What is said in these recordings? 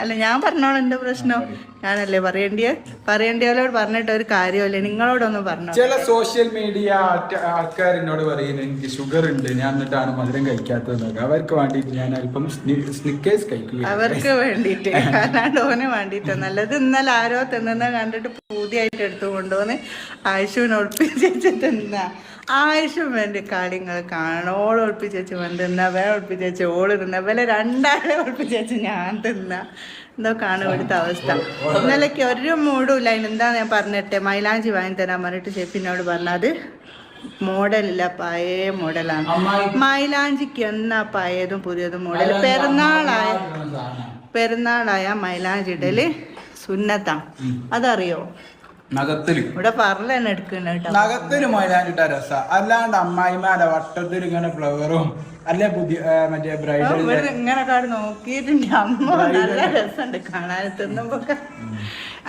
അല്ല ഞാൻ പറഞ്ഞോളൂ എന്റെ പ്രശ്നം. ഞാനല്ലേ പറയേണ്ടിയ? പറയേണ്ടിയോലോട് പറഞ്ഞിട്ട് ഒരു കാര്യമല്ലേ. നിങ്ങളോടൊന്ന് പറഞ്ഞു. ചില സോഷ്യൽ മീഡിയ ആൾക്കാർ എന്നോട് പറയുന്നു എനിക്ക് ഷുഗർ ഉണ്ട്. ഞാൻ എന്നിട്ടാണ് മധുരം കഴിക്കാത്തത് അവർക്ക് വേണ്ടിയിട്ട് ഞാൻ അല്പം സ്നിക്കേഴ്സ് കഴിക്കുക അവർക്ക് വേണ്ടിട്ട് അല്ലാണ്ട് ഓന് വേണ്ടിയിട്ട്. നല്ലത് ഇന്നലെ ആരോ തിന്നുന്ന കണ്ടിട്ട് പൂതിയായിട്ട് എടുത്തു കൊണ്ടുവന്ന് ആയുഷുവിനെ ഒളിപ്പിച്ച് തിന്ന. ആയുഷും വേണ്ടി കാര്യങ്ങൾ കാണണം. കാണോൾ ഒളിപ്പിച്ചു വൻ തിന്ന വേ ഒളിപ്പിച്ചു ഓൾ തിന്ന വില രണ്ടാളെ ഒളിപ്പിച്ചു ഞാൻ തിന്ന. എന്തൊക്കെയാണ് ഇവിടുത്തെ അവസ്ഥ. ഇന്നലേക്ക് ഒരു മൂടും ഇല്ല എന്താ ഞാൻ പറഞ്ഞിട്ട്? മൈലാഞ്ചി വാങ്ങി തരാൻ പറഞ്ഞിട്ട് ഷെഫിനോട് പറഞ്ഞത് മോഡലില്ല പഴയ മോഡലാണ്. മൈലാഞ്ചിക്ക് എന്നാ പഴയതും പുതിയതും മോഡൽ പെരുന്നാളായ പെരുന്നാളായ മൈലാഞ്ചിടൽ സുന്നത്താണ് അതറിയോ? നഗത്തിൽ. ഇവിടെ രസ. അല്ലാണ്ട് അമ്മായിമാരെ വട്ടത്തിൽ ഇങ്ങനെ ഫ്ലവറും അല്ലെ പുതിയ മറ്റേ ബ്രൈഡൽ ഇവർ ഇങ്ങനെ കാട് നോക്കിയിട്ടുണ്ട്. അമ്മ നല്ല രസമുണ്ട് കാണാൻ. തിന്നുമ്പോ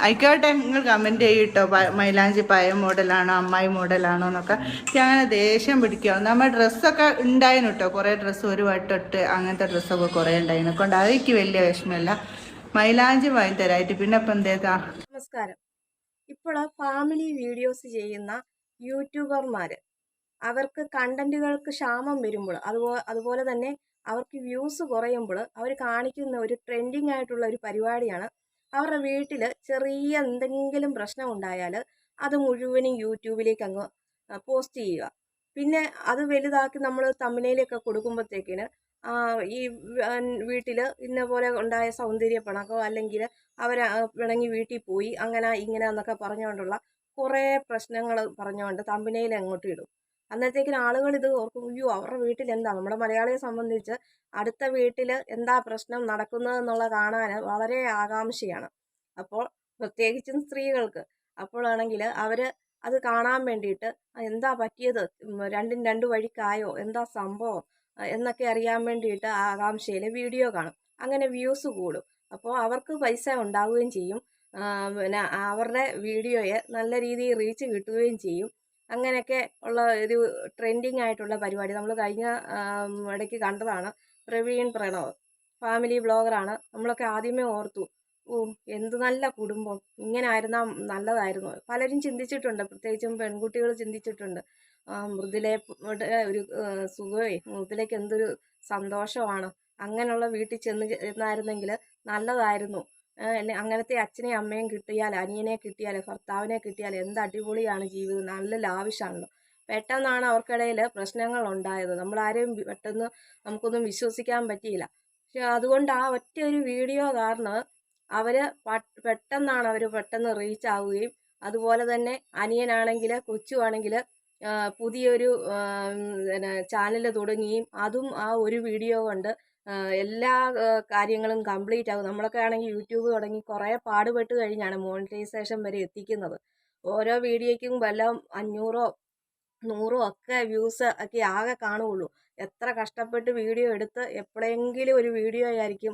ആയിക്കോട്ടെ നിങ്ങൾ കമന്റ് ചെയ്യട്ടോ മൈലാഞ്ചി പഴയ മോഡലാണോ അമ്മായി മോഡലാണോ എന്നൊക്കെ. എനിക്ക് അങ്ങനെ ദേഷ്യം പിടിക്കുക നമ്മൾ ഡ്രസ്സൊക്കെ ഉണ്ടായിരുന്നു കേട്ടോ. കുറേ ഡ്രസ്സ് ഒരു വട്ടൊട്ട് അങ്ങനത്തെ ഡ്രസ്സൊക്കെ കുറേ ഉണ്ടായിരുന്നു. കൊണ്ട് അതെനിക്ക് വലിയ വിഷമമില്ല. മൈലാഞ്ചി വാങ്ങി തരായിട്ട് പിന്നെ ഇപ്പം എന്തേതാ നമസ്കാരം. ഇപ്പോൾ ഫാമിലി വീഡിയോസ് ചെയ്യുന്ന യൂട്യൂബർമാർ അവർക്ക് കണ്ടന്റുകൾക്ക് ക്ഷാമം വരുമ്പോൾ അതുപോലെ അതുപോലെ തന്നെ അവർക്ക് വ്യൂസ് കുറയുമ്പോൾ അവർ കാണിക്കുന്ന ഒരു ട്രെൻഡിങ് ആയിട്ടുള്ള ഒരു പരിപാടിയാണ്. അവരുടെ വീട്ടിൽ ചെറിയ എന്തെങ്കിലും പ്രശ്നം ഉണ്ടായാൽ അത് മുഴുവനും യൂട്യൂബിലേക്ക് അങ്ങ് പോസ്റ്റ് ചെയ്യുക. പിന്നെ അത് വലുതാക്കി നമ്മൾ തമ്മിലൊക്കെ കൊടുക്കുമ്പോഴത്തേക്കിന് ഈ വീട്ടിൽ ഇന്ന പോലെ ഉണ്ടായ സൗന്ദര്യ പിണക്കോ അല്ലെങ്കിൽ അവർ പിണങ്ങി വീട്ടിൽ പോയി അങ്ങനെ ഇങ്ങനെ എന്നൊക്കെ പറഞ്ഞുകൊണ്ടുള്ള കുറേ പ്രശ്നങ്ങൾ പറഞ്ഞുകൊണ്ട് തമ്പിനയിൽ അങ്ങോട്ട് ഇടും. അന്നത്തേക്കിന് ആളുകൾ ഇത് ഓർക്കും അയ്യോ അവരുടെ വീട്ടിൽ എന്താ? നമ്മുടെ മലയാളിയെ സംബന്ധിച്ച് അടുത്ത വീട്ടിൽ എന്താ പ്രശ്നം നടക്കുന്നത് എന്നുള്ള കാണാൻ വളരെ ആകാംക്ഷയാണ്. അപ്പോൾ പ്രത്യേകിച്ചും സ്ത്രീകൾക്ക് അപ്പോഴാണെങ്കിൽ അവർ അത് കാണാൻ വേണ്ടിയിട്ട് എന്താ പറ്റിയത്? രണ്ടും രണ്ട് വഴിക്കായോ? എന്താ സംഭവം? എന്നൊക്കെ അറിയാൻ വേണ്ടിയിട്ട് ആകാംക്ഷയിൽ വീഡിയോ കാണും. അങ്ങനെ വ്യൂസ് കൂടും. അപ്പോൾ അവർക്ക് പൈസ ഉണ്ടാവുകയും ചെയ്യും. പിന്നെ അവരുടെ വീഡിയോയെ നല്ല രീതിയിൽ റീച്ച് കിട്ടുകയും ചെയ്യും. അങ്ങനെയൊക്കെ ഉള്ള ഒരു ട്രെൻഡിങ് ആയിട്ടുള്ള പരിപാടി നമ്മൾ കഴിഞ്ഞ ഇടയ്ക്ക് കണ്ടതാണ്. പ്രവീൺ പ്രണവ് ഫാമിലി ബ്ലോഗറാണ് നമ്മളൊക്കെ ആദ്യമേ ഓർത്തു ഓ എന്ത് നല്ല കുടുംബം. ഇങ്ങനെ ആയിരുന്നാൽ നല്ലതായിരുന്നു. പലരും ചിന്തിച്ചിട്ടുണ്ട്. പ്രത്യേകിച്ചും പെൺകുട്ടികൾ ചിന്തിച്ചിട്ടുണ്ട്. ആ, മൃദുലെ ഒരു സുഖമേ മൃദുലയ്ക്ക് എന്തൊരു സന്തോഷമാണ്. അങ്ങനെയുള്ള വീട്ടിൽ ചെന്ന് ചെന്നായിരുന്നെങ്കിൽ നല്ലതായിരുന്നു. അങ്ങനത്തെ അച്ഛനെയും അമ്മയും കിട്ടിയാൽ അനിയനെ കിട്ടിയാൽ ഭർത്താവിനെ കിട്ടിയാൽ എന്ത് അടിപൊളിയാണ് ജീവിതം. നല്ല ലാവിഷാണല്ലോ പെട്ടെന്നാണ് അവർക്കിടയിൽ പ്രശ്നങ്ങൾ ഉണ്ടായത് നമ്മളാരെയും പെട്ടെന്ന് നമുക്കൊന്നും വിശ്വസിക്കാൻ പറ്റിയില്ല. പക്ഷെ അതുകൊണ്ട് ആ ഒറ്റ ഒരു വീഡിയോ കാരണം അവർ പെട്ടെന്നാണ് അവർ പെട്ടെന്ന് റീച്ച് ആവുകയും അതുപോലെ തന്നെ അനിയനാണെങ്കിൽ കൊച്ചുവാണെങ്കിൽ പുതിയൊരു ചാനൽ തുടങ്ങിയും അതും ആ ഒരു വീഡിയോ കൊണ്ട് എല്ലാ കാര്യങ്ങളും കംപ്ലീറ്റ് ആകും നമ്മളൊക്കെ ആണെങ്കിൽ യൂട്യൂബ് തുടങ്ങി കുറേ പാടുപെട്ട് കഴിഞ്ഞാണ് മോണിറ്റൈസേഷൻ വരെ എത്തിക്കുന്നത്. ഓരോ വീഡിയോയ്ക്കും വല്ല അഞ്ഞൂറോ നൂറോ ഒക്കെ വ്യൂസ് ഒക്കെ ആകെ കാണുകയുള്ളൂ. എത്ര കഷ്ടപ്പെട്ട് വീഡിയോ എടുത്ത് എപ്പോഴെങ്കിലും ഒരു വീഡിയോ ആയിരിക്കും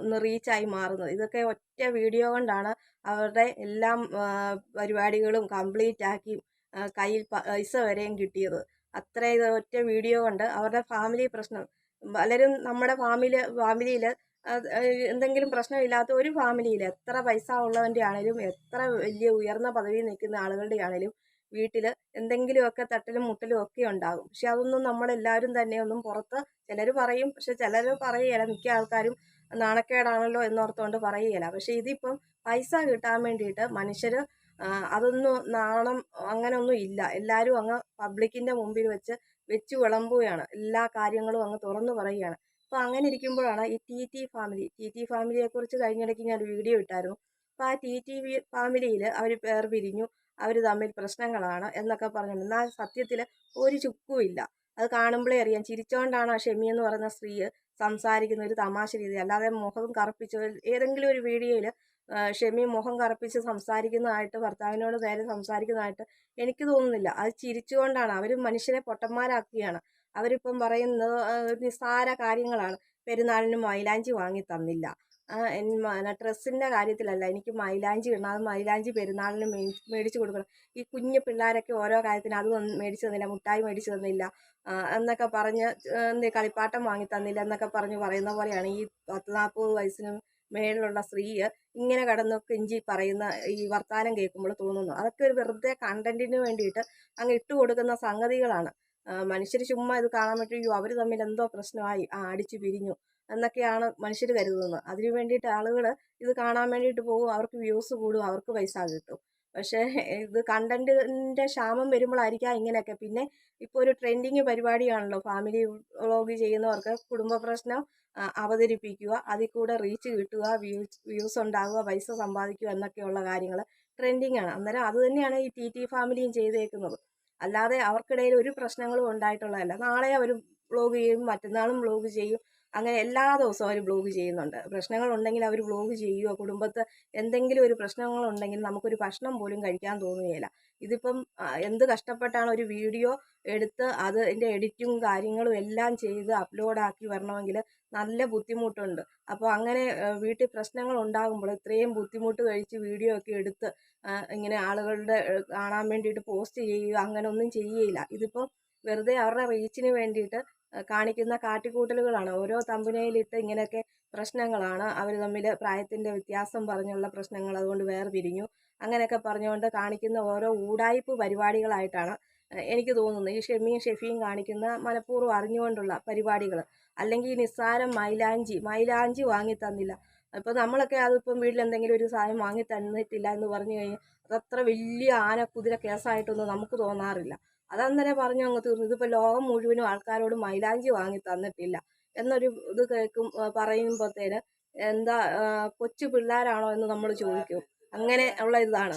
ഒന്ന് റീച്ചായി മാറുന്നത്. ഇതൊക്കെ ഒറ്റ വീഡിയോ കൊണ്ടാണ് അവരുടെ എല്ലാം പരിപാടികളും കംപ്ലീറ്റ് ആക്കി കയ്യിൽ പൈസ വരെയും കിട്ടിയത്. അത്ര ഒറ്റ വീഡിയോ കൊണ്ട് അവരുടെ ഫാമിലി പ്രശ്നം പലരും നമ്മുടെ ഫാമിലി ഫാമിലിയിൽ എന്തെങ്കിലും പ്രശ്നമില്ലാത്ത ഒരു ഫാമിലിയിൽ എത്ര പൈസ ഉള്ളവന്റെ ആണേലും എത്ര വലിയ ഉയർന്ന പദവി നിൽക്കുന്ന ആളുകളുടെ ആണേലും വീട്ടിൽ എന്തെങ്കിലുമൊക്കെ തട്ടലും മുട്ടലും ഒക്കെ ഉണ്ടാകും. പക്ഷെ അതൊന്നും നമ്മളെല്ലാവരും തന്നെ ഒന്നും പുറത്ത് ചിലർ പറയും പക്ഷെ ചിലർ പറയുകയില്ല. മിക്ക ആൾക്കാരും നാണക്കേടാണല്ലോ എന്നോർത്തുകൊണ്ട് പറയുകയില്ല. പക്ഷെ ഇതിപ്പം പൈസ കിട്ടാൻ വേണ്ടിയിട്ട് മനുഷ്യർ അതൊന്നും നാണം അങ്ങനെയൊന്നും ഇല്ല. എല്ലാവരും അങ്ങ് പബ്ലിക്കിന്റെ മുമ്പിൽ വെച്ച് വെച്ച് വിളമ്പുകയാണ്. എല്ലാ കാര്യങ്ങളും അങ്ങ് തുറന്നു പറയുകയാണ്. അപ്പോൾ അങ്ങനെ ഇരിക്കുമ്പോഴാണ് ഈ T T family. T T ഫാമിലിയെക്കുറിച്ച് കഴിഞ്ഞിടയ്ക്ക് ഞാൻ വീഡിയോ ഇട്ടായിരുന്നു. അപ്പോൾ ആ ടി ടി ഫാമിലിയിൽ അവർ പേർ പിരിഞ്ഞു അവർ തമ്മിൽ പ്രശ്നങ്ങളാണ് എന്നൊക്കെ പറഞ്ഞു എന്നാൽ സത്യത്തിൽ ഒരു ചുക്കുമില്ല അത് കാണുമ്പോഴേ അറിയാം. ചിരിച്ചോണ്ടാണ് ആ ഷെമി എന്ന് പറയുന്ന സ്ത്രീ സംസാരിക്കുന്ന ഒരു തമാശ രീതി അല്ലാതെ മുഖം കറുപ്പിച്ച് ഏതെങ്കിലും ഒരു വീഡിയോയിൽ ഷെമി മുഖം കറുപ്പിച്ച് സംസാരിക്കുന്നതായിട്ട് ഭർത്താവിനോട് നേരെ സംസാരിക്കുന്നതായിട്ട് എനിക്ക് തോന്നുന്നില്ല. അത് ചിരിച്ചുകൊണ്ടാണ്. അവർ മനുഷ്യനെ പൊട്ടന്മാരാക്കുകയാണ്. അവരിപ്പം പറയുന്നത് നിസ്സാര കാര്യങ്ങളാണ്. പെരുന്നാളിന് മൈലാഞ്ചി വാങ്ങി തന്നില്ല. ഡ്രസ്സിന്റെ കാര്യത്തിലല്ല എനിക്ക് മൈലാഞ്ചി ഇടണം അത് മൈലാഞ്ചി പെരുന്നാളിന് മേടിച്ച് കൊടുക്കണം. ഈ കുഞ്ഞു പിള്ളേരൊക്കെ ഓരോ കാര്യത്തിന് അത് മേടിച്ച് തന്നില്ല മുട്ടായി മേടിച്ച് തന്നില്ല എന്നൊക്കെ പറഞ്ഞ് എന്ത് കളിപ്പാട്ടം വാങ്ങി തന്നില്ല എന്നൊക്കെ പറഞ്ഞ് പറയുന്ന പോലെയാണ് ഈ പത്ത് നാൽപ്പത് വയസ്സിന് മേളിലുള്ള സ്ത്രീ ഇങ്ങനെ കടന്ന് കിഞ്ചി പറയുന്ന ഈ വർത്താനം കേൾക്കുമ്പോൾ തോന്നുന്നു. അതൊക്കെ ഒരു വെറുതെ കണ്ടന്റിന് വേണ്ടിയിട്ട് അങ്ങ് ഇട്ട് കൊടുക്കുന്ന സംഗതികളാണ്. മനുഷ്യർ ചുമ്മാ ഇത് കാണാൻ പറ്റും അയ്യോ അവർ തമ്മിൽ എന്തോ പ്രശ്നമായി ആ അടിച്ചു പിരിഞ്ഞു എന്നൊക്കെയാണ് മനുഷ്യർ കരുതുന്നത്. അതിനു വേണ്ടിയിട്ട് ആളുകൾ ഇത് കാണാൻ വേണ്ടിയിട്ട് പോകും അവർക്ക് വ്യൂസ് കൂടും അവർക്ക് പൈസ കിട്ടും. പക്ഷേ ഇത് കണ്ടന്റിന്റെ ക്ഷാമം വരുമ്പോഴായിരിക്കാം ഇങ്ങനെയൊക്കെ. പിന്നെ ഇപ്പോൾ ഒരു ട്രെൻഡിങ് പരിപാടിയാണല്ലോ ഫാമിലി വ്ളോഗ് ചെയ്യുന്നവർക്ക് കുടുംബ പ്രശ്നം അവതരിപ്പിക്കുക അതിൽ കൂടെ റീച്ച് കിട്ടുക വ്യൂസ് വ്യൂസ് ഉണ്ടാകുക പൈസ സമ്പാദിക്കുക എന്നൊക്കെയുള്ള കാര്യങ്ങൾ ട്രെൻഡിങ് ആണ് അന്നേരം അത് തന്നെയാണ് ഈ ടി ടി ഫാമിലിയും ചെയ്തേക്കുന്നത്. അല്ലാതെ അവർക്കിടയിൽ ഒരു പ്രശ്നങ്ങളും ഉണ്ടായിട്ടുള്ളതല്ല. നാളെ അവർ വ്ലോഗ് ചെയ്യും മറ്റന്നാളും വ്ലോഗ് ചെയ്യും. അങ്ങനെ എല്ലാ ദിവസവും അവർ വ്ലോഗ് ചെയ്യുന്നുണ്ട്. പ്രശ്നങ്ങളുണ്ടെങ്കിൽ അവർ വ്ലോഗ് ചെയ്യുക കുടുംബത്ത് എന്തെങ്കിലും ഒരു പ്രശ്നങ്ങളുണ്ടെങ്കിൽ നമുക്കൊരു ഭക്ഷണം പോലും കഴിക്കാൻ തോന്നുകയില്ല. ഇതിപ്പം എന്ത് കഷ്ടപ്പെട്ടാണ് ഒരു വീഡിയോ എടുത്ത് അത് എഡിറ്റും കാര്യങ്ങളും എല്ലാം ചെയ്ത് അപ്ലോഡാക്കി വരണമെങ്കിൽ നല്ല ബുദ്ധിമുട്ടുണ്ട്. അപ്പോൾ അങ്ങനെ വീട്ടിൽ പ്രശ്നങ്ങൾ ഉണ്ടാകുമ്പോൾ ഇത്രയും ബുദ്ധിമുട്ട് കഴിച്ച് വീഡിയോ ഒക്കെ എടുത്ത് ഇങ്ങനെ ആളുകളുടെ കാണാൻ വേണ്ടിയിട്ട് പോസ്റ്റ് ചെയ്യുക അങ്ങനെ ഒന്നും ചെയ്യുകയില്ല ഇതിപ്പോൾ വെറുതെ അവരുടെ റീച്ചിന് വേണ്ടിയിട്ട് കാണിക്കുന്ന കാട്ടിക്കൂട്ടലുകളാണ്. ഓരോ തമ്പനയിലിട്ട് ഇങ്ങനെയൊക്കെ പ്രശ്നങ്ങളാണ്. അവർ തമ്മിൽ പ്രായത്തിന്റെ വ്യത്യാസം പറഞ്ഞുള്ള പ്രശ്നങ്ങൾ അതുകൊണ്ട് വേർപിരിഞ്ഞു. അങ്ങനെയൊക്കെ പറഞ്ഞുകൊണ്ട് കാണിക്കുന്ന ഓരോ ഊടായിപ്പ് പരിപാടികളായിട്ടാണ് എനിക്ക് തോന്നുന്നു. ഈ ഷെമിയും ഷെഫിയും കാണിക്കുന്ന മനഃപൂർവം അറിഞ്ഞുകൊണ്ടുള്ള പരിപാടികൾ അല്ലെങ്കിൽ ഈ നിസ്സാരം മൈലാഞ്ചി മൈലാഞ്ചി വാങ്ങി തന്നില്ല. അപ്പോൾ നമ്മളൊക്കെ അതിപ്പം വീട്ടിൽ എന്തെങ്കിലും ഒരു സാധനം വാങ്ങി തന്നിട്ടില്ല എന്ന് പറഞ്ഞു കഴിഞ്ഞാൽ അതത്ര വലിയ ആന കുതിര കേസായിട്ടൊന്നും നമുക്ക് തോന്നാറില്ല. അതന്നേരം പറഞ്ഞു അങ്ങ് തീർന്നു. ഇതിപ്പോൾ ലോകം മുഴുവനും ആൾക്കാരോട് മൈലാഞ്ചി വാങ്ങി തന്നിട്ടില്ല എന്നൊരു ഇത് കേൾക്കും പറയുമ്പോഴത്തേന് എന്താ കൊച്ചു പിള്ളേരാണോ എന്ന് നമ്മൾ ചോദിക്കും. അങ്ങനെ ഉള്ള ഇതാണ്.